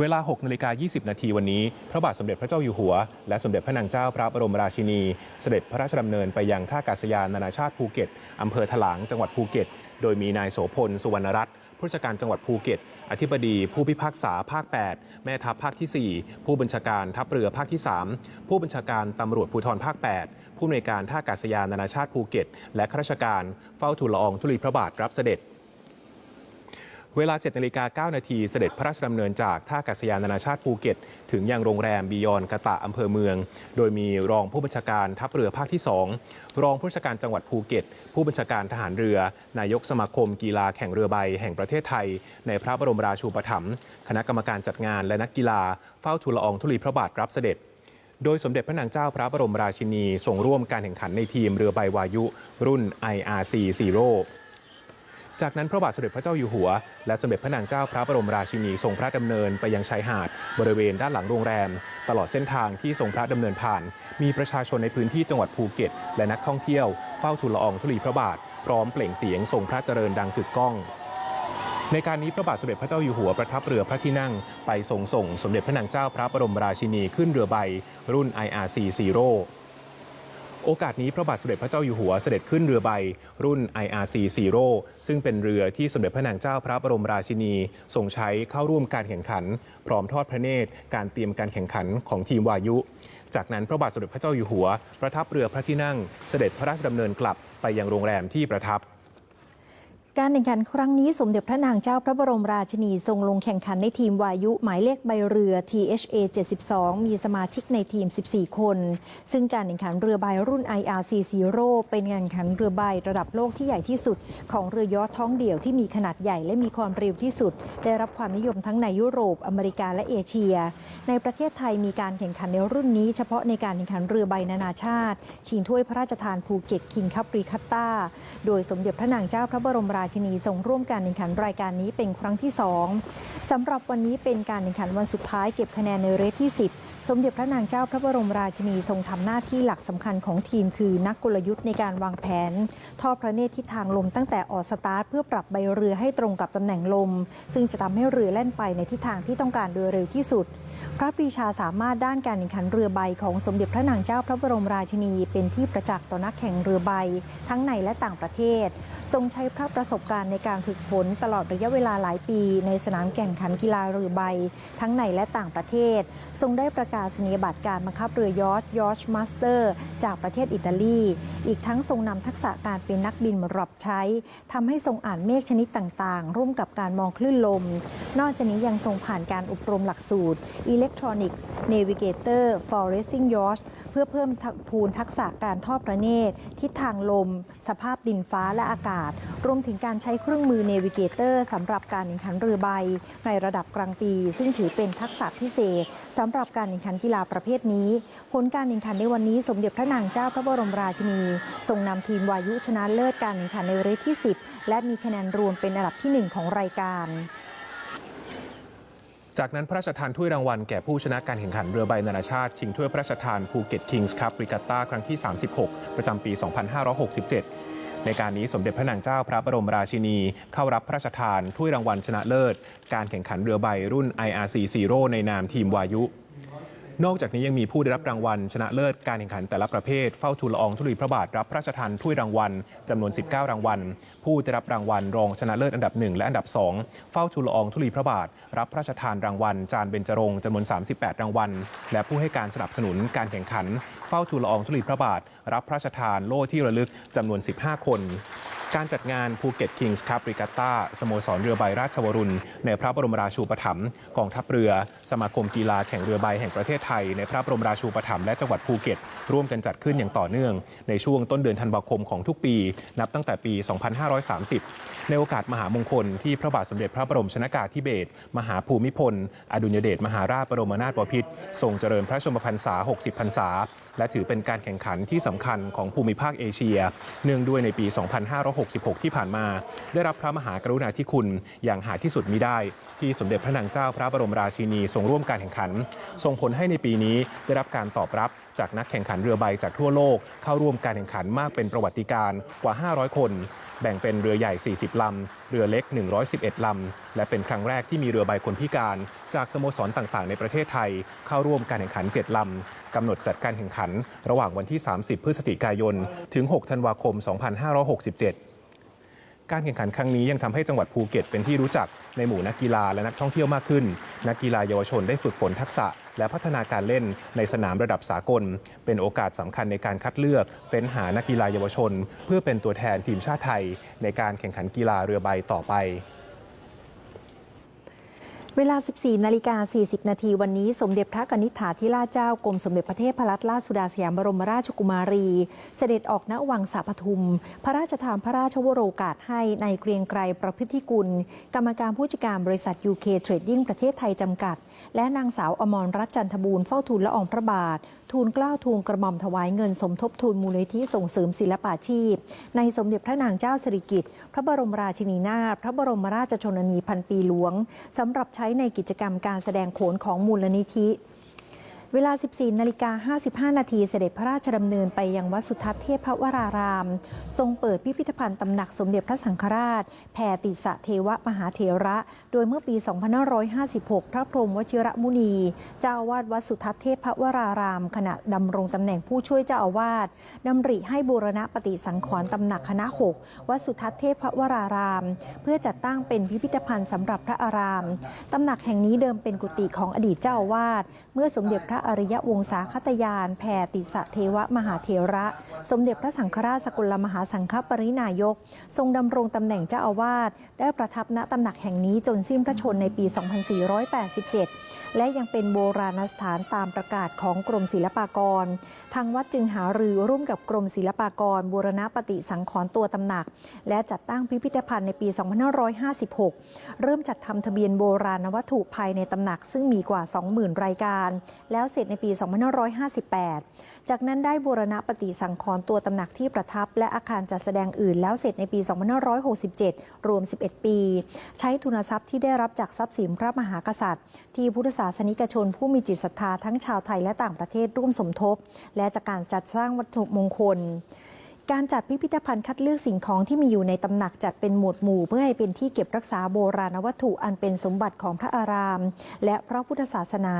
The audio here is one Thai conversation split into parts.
เวลา 6นาฬิกา20 นาทีวันนี้ พระบาทสมเด็จพระเจ้าอยู่หัว และสมเด็จพระนางเจ้าพระบรมราชินี เสด็จพระราชดำเนินไปยังท่าอากาศยานนานาชาติภูเก็ตอำเภอถลางจังหวัดภูเก็ต โดยมีนายโสพล สุวรรณรัตน์ผู้ราชการจังหวัดภูเก็ต อธิบดี ผู้พิพากษาภาค 8 แม่ทัพภาคที่ 4 ผู้บัญชาการทัพเรือภาคที่ 3 ผู้บัญชาการตำรวจภูธรภาค 8 ผู้อำนวยการท่าอากาศยานนานาชาติภูเก็ต และข้าราชการเฝ้าทูลละอองธุลีพระบาทรับเสด็จ เวลา7นาฬิกา9นาทีเสด็จพระราชดำเนินจากท่าอากาศยานนานาชาติภูเก็ต ถึงยังโรงแรมบียอนกะตะอำเภอเมือง โดยมีรองผู้บัญชาการทัพเรือภาคที่ 2 รองผู้บัญชาการจังหวัดภูเก็ต ผู้บัญชาการทหารเรือ นายกสมาคมกีฬาแข่งเรือใบแห่งประเทศไทย ในพระบรมราชูปถัมภ์คณะกรรมการจัดงานและนักกีฬาเฝ้าทูลละอองธุลีพระบาทรับเสด็จโดยสมเด็จพระนางเจ้าพระบรมราชินีทรงร่วมการแข่งขันในทีมเรือใบวายุ รุ่น IRC Zero จากนั้นพระบาทสมเด็จพระเจ้าอยู่หัว และสมเด็จพระนางเจ้าพระบรมราชินีทรงพระดำเนินไปยังชายหาด บริเวณด้านหลังโรงแรม ตลอดเส้นทางที่ทรงพระดำเนินผ่าน มีประชาชนในพื้นที่จังหวัดภูเก็ต และนักท่องเที่ยวเฝ้าทูลละอองธุลีพระบาท พร้อมเปล่งเสียงทรงพระเจริญดังกึกก้องในการนี้พระบาทสมเด็จพระเจ้าอยู่หัวประทับเรือพระที่นั่ง ไปทรงส่งสมเด็จพระนางเจ้าพระบรมราชินีขึ้นเรือใบ รุ่น IRC Zero โอกาสนี้พระบาทสมเด็จพระเจ้าอยู่หัวเสด็จขึ้นเรือใบ รุ่น IRC Zero ซึ่งเป็นเรือที่สมเด็จพระนางเจ้าพระบรมราชินีทรงใช้เข้าร่วมการแข่งขัน พร้อมทอดพระเนตรการเตรียมการแข่งขันของทีมวายุ จากนั้นพระบาทสมเด็จพระเจ้าอยู่หัว ประทับเรือพระที่นั่งเสด็จพระราชดำเนินกลับไปยังโรงแรมที่ประทับ การแข่งขันครั้งนี้สมเด็จพระนางเจ้าพระบรมราชินีทรงลงแข่งขันในทีมวายุหมายเลขใบเรือ THA 72 มีสมาชิกในทีม 14 คน ซึ่งการแข่งขันเรือใบรุ่น IRC Zero เป็นการแข่งขันเรือใบระดับโลกที่ใหญ่ที่สุด ของเรือยอทท้องเดี่ยวที่มีขนาดใหญ่และมีความเร็วที่สุด ได้รับความนิยมทั้งในยุโรป อเมริกาและเอเชีย ในประเทศไทยมีการแข่งขันในรุ่นนี้ เฉพาะในการแข่งขันเรือใบนานาชาติ ชิงถ้วยพระราชทานภูเก็ตคิงคัพรีคัตตาโดยสมเด็จพระนางเจ้าพระบรมราชินีทรงร่วมการแข่งขันรายการนี้เป็นครั้งที่ 2สำหรับวันนี้เป็นการแข่งขันวันสุดท้ายเก็บคะแนนในเรสที่ 10 สมเด็จพระนางเจ้าพระบรมราชินีทรงทำหน้าที่หลักสำคัญของทีมคือนักกลยุทธ์ในการวางแผน ทอดพระเนตรทิศทางลมตั้งแต่ออกสตาร์ทเพื่อปรับใบเรือให้ตรงกับตำแหน่งลม ซึ่งจะทำให้เรือแล่นไปในทิศทางที่ต้องการโดยเร็วที่สุด พระปรีชาสามารถด้านการแข่งขันเรือใบของสมเด็จพระนางเจ้าพระบรมราชินี เป็นที่ประจักษ์ต่อนักแข่งเรือใบ ทั้งในและต่างประเทศ ทรงใช้พระประสบการณ์ในการฝึกฝนตลอดระยะเวลาหลายปี ในสนามแข่งขันกีฬาเรือใบ ทั้งในและต่างประเทศ ทรงได้ประกาศนียบัตรการบังคับเรือยอชยอชมาสเตอร์ จากประเทศอิตาลี อีกทั้งทรงนำทักษะการเป็นนักบินมารับใช้ทำให้ทรงอ่านเมฆชนิดต่างๆ ร่วมกับการมองคลื่นลมนอกจากนี้ยังทรงผ่านการอบรมหลักสูตร Electronic Navigator for Racing Yacht เพื่อเพิ่มพูนทักษะการทอดประเนตร ทิศทางลม สภาพดินฟ้าและอากาศ รวมถึงการใช้เครื่องมือ Navigator สำหรับการแข่งขันเรือใบ ในระดับกลางปี ซึ่งถือเป็นทักษะพิเศษสำหรับการแข่งขันกีฬาประเภทนี้ ผลการแข่งขันในวันนี้สมเด็จพระนางเจ้าพระบรมราชินีทรงนำทีมวายุชนะเลิศการแข่งขันในเรสที่ 10 และมีคะแนนรวมเป็นอันดับที่ 1 ของรายการ จากนั้นพระราชทานถ้วยรางวัลแก่ผู้ชนะการแข่งขันเรือใบนานาชาติ ชิงถ้วยพระราชทานภูเก็ตคิงส์ครับริกาต้าครั้งที่ 36 ประจำปี 2567ในการนี้สมเด็จพระนางเจ้าพระบรมราชินี เข้ารับพระราชทานถ้วยรางวัลชนะเลิศ การแข่งขันเรือใบรุ่น IRC Zero ในนามทีมวายุ นอกจากนี้ยังมีผู้ได้รับรางวัล ชนะเลิศการแข่งขันแต่ละประเภท เฝ้าทูลละอองธุลีพระบาทรับพระราชทานถ้วยรางวัลจำนวน 19 รางวัล ผู้ได้รับรางวัลรองชนะเลิศอันดับ 1 และอันดับ 2 เฝ้าทูลละอองธุลีพระบาท รับพระราชทานรางวัล จานเบญจรงค์จำนวน 38 รางวัล และผู้ให้การสนับสนุนการแข่งขัน เฝ้าทูลละอองธุลีพระบาท รับพระราชทานโล่ที่ระลึกจำนวน 15 คน การจัดงานภูเก็ตคิงส์คัพริกาต้าสโมสรเรือใบราชวรุณ ในพระบรมราชูปถัมภ์กองทัพเรือ สมาคมกีฬาแข่งเรือใบแห่งประเทศไทย ในพระบรมราชูปถัมภ์และจังหวัดภูเก็ต ร่วมกันจัดขึ้นอย่างต่อเนื่อง ในช่วงต้นเดือนธันวาคมของทุกปี นับตั้งแต่ปี 2530 ในโอกาสมหามงคลที่พระบาทสมเด็จพระบรมชนากาธิเบศรมหาภูมิพล อดุลยเดชมหาราชบรมนาถบพิตรทรงเจริญพระชนมพรรษา 60 พรรษา และถือเป็นการแข่งขันที่สำคัญของภูมิภาคเอเชีย เนื่องด้วยในปี 2566 ที่ผ่านมา ได้รับพระมหากรุณาธิคุณอย่างหาที่สุดมิได้ ที่สมเด็จพระนางเจ้าพระบรมราชินีทรงร่วมการแข่งขันส่งผลให้ในปีนี้ได้รับการตอบรับ จากนักแข่งขันเรือใบจากทั่วโลก เข้าร่วมการแข่งขันมากเป็นประวัติการณ์กว่า 500 คน แบ่งเป็นเรือใหญ่ 40 ลำ เรือเล็ก 111 ลำ และเป็นครั้งแรกที่มีเรือใบคนพิการ จากสโมสรต่างๆ ในประเทศไทย เข้าร่วมการแข่งขัน 7 ลำ กำหนดจัดการแข่งขัน ระหว่างวันที่ 30 พฤศจิกายน ถึง 6 ธันวาคม 2567 การแข่งขันครั้งนี้ยังทำให้จังหวัดภูเก็ตเป็นที่รู้จักในหมู่นักกีฬาและนักท่องเที่ยวมากขึ้น นักกีฬาเยาวชนได้ฝึกฝนทักษะ และพัฒนาการเล่นในสนามระดับสากล เป็นโอกาสสำคัญในการคัดเลือก เฟ้นหานักกีฬาเยาวชน เพื่อเป็นตัวแทนทีมชาติไทย ในการแข่งขันกีฬาเรือใบต่อไป เวลา 14 นาฬิกา 40 นาทีวันนี้ สมเด็จพระกนิษฐาธิราชเจ้ากรมสมเด็จพระเทพรัตนราชสุดาสยามบรมราชกุมารี เสด็จออกณวังสาปทุม พระราชทานพระราชวโรกาสให้ในเกรียงไกรประพฤติกุล กรรมการผู้จัดการบริษัท UK Trading ประเทศไทยจำกัด และนางสาวอมรรัตน์จันทบูรณ์เฝ้าทูลละอองพระบาท ทูลเกล้าทูลกระหม่อมถวายเงินสมทบทุนมูลนิธิส่งเสริมศิลปาชีพ ในสมเด็จพระนางเจ้าสิริกิติ์พระบรมราชินีนาถพระบรมราชชนนีพันปีหลวงสำหรับใช้ในกิจกรรมการแสดงโขนของมูลนิธิ เวลา 14 นาฬิกา 55 นาทีเสด็จพระราชดำเนินไปยังวัดสุทัศน์เทพวราราม ทรงเปิดพิพิธภัณฑ์ตำหนักสมเด็จพระสังฆราช แผ่ติสะเทวมหาเถระ โดยเมื่อปี 2556 พระพรหมวชิระมุนี เจ้าอาวาสวัดสุทัศน์เทพวราราม ขณะดำรงตำแหน่งผู้ช่วยเจ้าอาวาสดำริให้บูรณะปฏิสังขรณ์ตำหนักคณะ 6 วัดสุทัศน์เทพวราราม เพื่อจัดตั้งเป็นพิพิธภัณฑ์สำหรับพระอารามตำหนักแห่งนี้เดิมเป็นกุฏิของอดีตเจ้าอาวาสเมื่อสมเด็จพระอริยวงศาคตยาน แผ่ติสะเทวมหาเถระ สมเด็จพระสังฆราชสกลมหาสังฆปรินายก ทรงดำรงตำแหน่งเจ้าอาวาส ได้ประทับณตำหนักแห่งนี้จนสิ้นพระชนในปี 2487 และยังเป็นโบราณสถานตามประกาศของกรมศิลปากร ทางวัดจึงหารือร่วมกับกรมศิลปากรบูรณปฏิสังขรณ์ตัวตำหนัก และจัดตั้งพิพิธภัณฑ์ในปี 2556 เริ่มจัดทำทะเบียนโบราณวัตถุภายในตำหนักซึ่งมีกว่า 20,000 รายการ แล้วเสร็จในปี 2558 จากนั้นได้บูรณะปฏิสังขรณ์ตัวตำหนักที่ประทับ และอาคารจัดแสดงอื่น แล้วเสร็จในปี 2567 รวม 11 ปี ใช้ทุนทรัพย์ที่ได้รับจากทรัพย์สินพระมหากษัตริย์ ที่พุทธศาสนิกชนผู้มีจิตศรัทธาทั้งชาวไทยและต่างประเทศร่วมสมทบ และจากการจัดสร้างวัตถุมงคล การจัดพิพิธภัณฑ์คัดเลือกสิ่งของที่มีอยู่ในตำหนักจัดเป็นหมวดหมู่ เพื่อให้เป็นที่เก็บรักษาโบราณวัตถุอันเป็นสมบัติของพระอาราม และพระพุทธศาสนา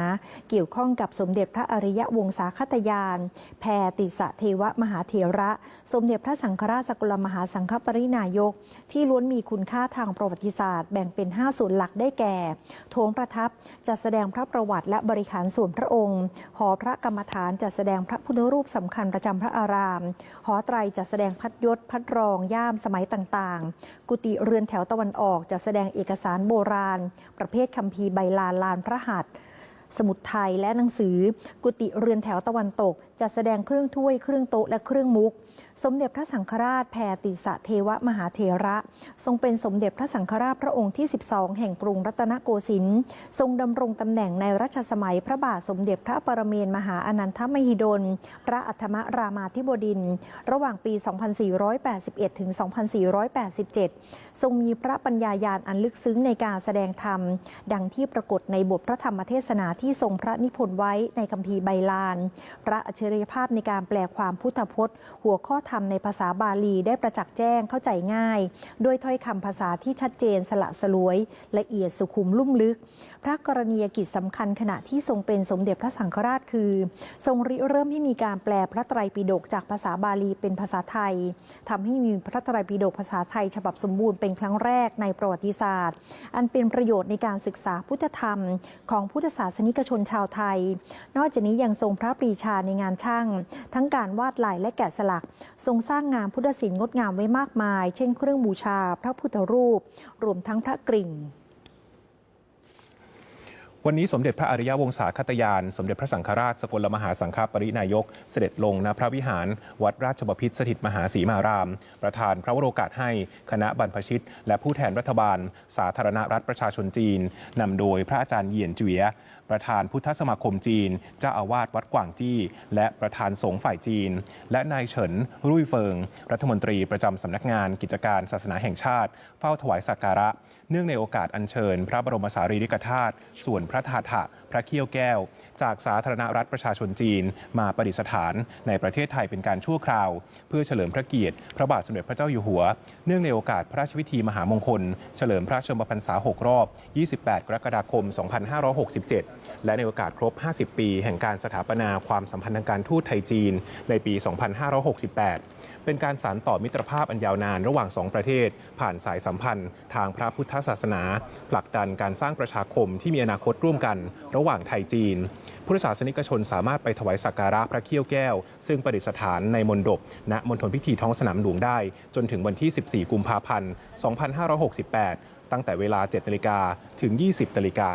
เกี่ยวข้องกับสมเด็จพระอริยวงศาคตยาน แพรติสะเทวมหาเถระ สมเด็จพระสังฆราชสกลมหาสังฆปรินายก ที่ล้วนมีคุณค่าทางประวัติศาสตร์ แบ่งเป็น 5 ส่วนหลักได้แก่โถงประทับจัดแสดงพระประวัติและบริขารส่วนพระองค์ หอพระกรรมฐานจัดแสดงพระพุทธรูปสำคัญประจำพระอาราม หอไตรจัดแสดงพัดยศ พัดรอง ย่ามสมัยต่างๆ กุฏิเรือนแถวตะวันออกจัดแสดงเอกสารโบราณ ประเภทคัมภีร์ใบลานลานพระหัตถ์สมุดไทยและหนังสือ กุฏิเรือนแถวตะวันตกจัดแสดงเครื่องถ้วยเครื่องโต๊ะและเครื่องมุก สมเด็จพระสังฆราชแพรติสะเทวมหาเถระ ทรงเป็นสมเด็จพระสังฆราชพระองค์ที่ 12 แห่งกรุงรัตนโกสินทร์ทรงดำรงตำแหน่งในรัชสมัยพระบาทสมเด็จพระปรเมนมหาอนันทมหิดล พระอัฏฐมรามาธิบดินร์ระหว่างปี 2481 ถึง 2487 ทรงมีพระปัญญายาณอันลึกซึ้งในการแสดงธรรม ดังที่ปรากฏในบทพระธรรมเทศนาที่ทรงพระนิพนธ์ไว้ในคัมภีร์ใบลาน พระอัจฉริยภาพในการแปลความพุทธพจน์ หัวข้อธรรมในภาษาบาลีได้ประจักษ์แจ้งเข้าใจง่าย ด้วยถ้อยคำภาษาที่ชัดเจนสละสลวย ละเอียดสุขุมลุ่มลึก พระกรณียกิจสำคัญขณะที่ทรงเป็นสมเด็จพระสังฆราชคือ ทรงริเริ่มให้มีการแปลพระไตรปิฎกจากภาษาบาลีเป็นภาษาไทยทำให้มีพระไตรปิฎกภาษาไทย ฉบับสมบูรณ์เป็นครั้งแรกในประวัติศาสตร์ อันเป็นประโยชน์ในการศึกษาพุทธธรรม ของพุทธศาสนิกชนชาวไทย นอกจากนี้ยังทรงพระปรีชาในงานช่าง ทั้งการวาดลายและแกะสลักทรงสร้างงานพุทธศิลป์งดงามไว้มากมาย เช่นเครื่องบูชา พระพุทธรูป รวมทั้งพระกริ่งวันนี้สมเด็จพระอริยวงศาคตยาน สมเด็จพระสังฆราชสกลมหาสังฆปรินายก เสด็จลงณพระวิหาร วัดราชบพิตรสถิตมหาศรีมาราม ประธานพระวโรกาสให้คณะบรรพชิต และผู้แทนรัฐบาล สาธารณรัฐประชาชนจีนนำโดยพระอาจารย์เหยียนเจีย ประธานพุทธสมาคมจีน เจ้าอาวาสวัดกวางจี้ และประธานสงฆ์ฝ่ายจีน และนายเฉินรุ่ยเฟิง รัฐมนตรีประจำสำนักงานกิจการศาสนาแห่งชาติ เฝ้าถวายสักการะ เนื่องในโอกาสอัญเชิญ พระบรมสารีริกธาตุส่วนพระธาตุพระเขี้ยวแก้ว จากสาธารณรัฐประชาชนจีน มาประดิษฐานในประเทศไทยเป็นการชั่วคราว เพื่อเฉลิมพระเกียรติ พระบาทสมเด็จพระเจ้าอยู่หัว เนื่องในโอกาสพระราชพิธีมหามงคล เฉลิมพระชนมพรรษา 6 รอบ 28 กรกฎาคม 2567 และในโอกาสครบ 50 ปี แห่งการสถาปนาความสัมพันธ์ทางการทูตไทยจีน ในปี 2568 เป็นการสานต่อมิตรภาพอันยาวนานระหว่าง 2 ประเทศ ผ่านสายสัมพันธ์ ทางพระพุทธศาสนา ผลักดันการสร้างประชาคมที่มีอนาคตร่วมกัน ระหว่างไทยจีน พุทธศาสนิกชนสามารถไปถวายสักการะพระเขี้ยวแก้ว ซึ่งประดิษฐานในมณฑปณมณฑลพิธีท้องสนามหลวงได้ จนถึงวันที่ 14 กุมภาพันธ์ 2568 ตั้งแต่เวลา 7นาฬิกาถึง 20นาฬิกา